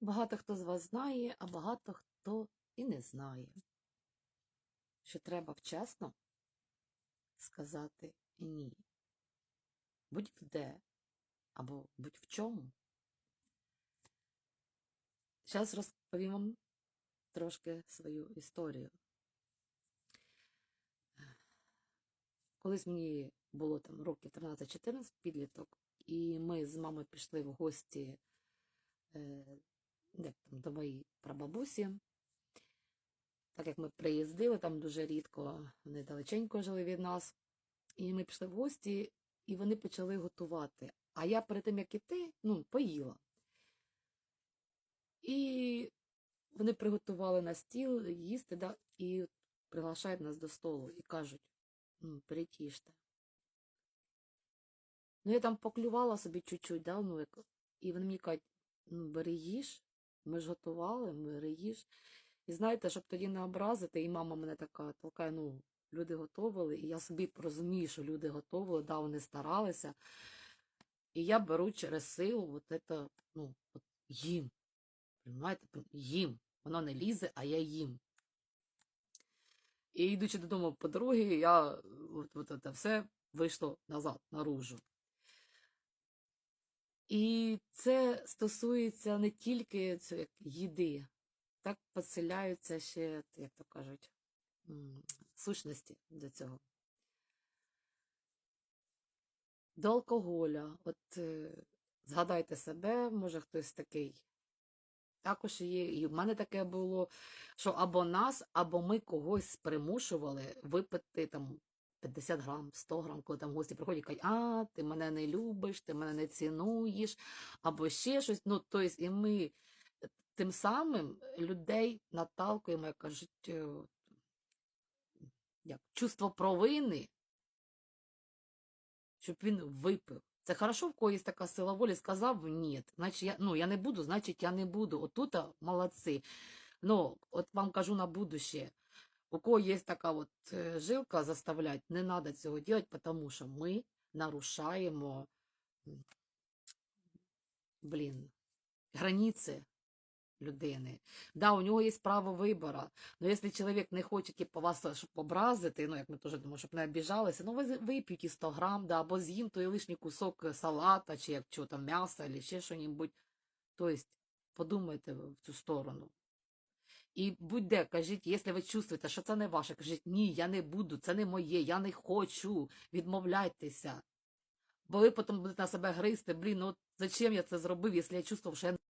Багато хто з вас знає, а багато хто і не знає, що треба вчасно сказати ні. Будь-де або будь-в чому. Зараз розповім вам трошки свою історію. Колись мені було там років 13-14 підліток, і ми з мамою пішли в гості е, як там, до моєї прабабусі. Так як ми приїздили там дуже рідко, вони далеченько жили від нас. І ми пішли в гості, і вони почали готувати. А я перед тим, як іти, ну, поїла. І вони приготували на стіл їсти, да, і приглашають нас до столу і кажуть, ну, беріть. Ну, я там поклювала собі чуть-чуть, да, ну, як... і вони мені кажуть, ну, бери їж, ми ж готували, бери їж. І знаєте, щоб тоді не образити, і мама мене така толкає, ну, люди готували, і я собі розумію, що люди готували, да, вони старалися. І я беру через силу от это, ну, от їм. Понимаєте, їм. Воно не лізе, а я їм. І йдучи додому по дорогі, я от, от це все вийшло назад, наружу. І це стосується не тільки їди, так поселяються ще, як то кажуть, сущності до цього. До алкоголя. От е, згадайте себе, може хтось такий. Також є, і в мене таке було, що або нас, або ми когось примушували випити там 50 грам, 100 грам, коли там гості приходять кажуть, а, ти мене не любиш, ти мене не цінуєш, або ще щось. Ну, тобто, і ми тим самим людей наталкуємо, як кажуть, е, як, чувство провини, щоб він випив. Це хорошо, в когось така сила волі сказав ні. Значить, я, ну, я не буду, значить, я не буду. Отут молодці. Ну, от вам кажу на будущее. У кого є така от е, жилка заставлять, не треба цього робити, тому що ми нарушаємо, блін, границі людини. Да, у нього є право вибору. Но якщо чоловік не хоче типу, вас щоб образити, ну як ми теж думаємо, щоб не обіжалися, ну ви вип'ють і 100 грам, да, або з'їм той лишній кусок е, салата, чи як чого там м'яса, або ще що-небудь. Тобто, подумайте в цю сторону. І будь-де, кажіть, якщо ви чувствуєте, що це не ваше, кажіть, ні, я не буду, це не моє, я не хочу, відмовляйтеся. Бо ви потім будете на себе гризти, блін, ну от зачем я це зробив, якщо я чувствував, що я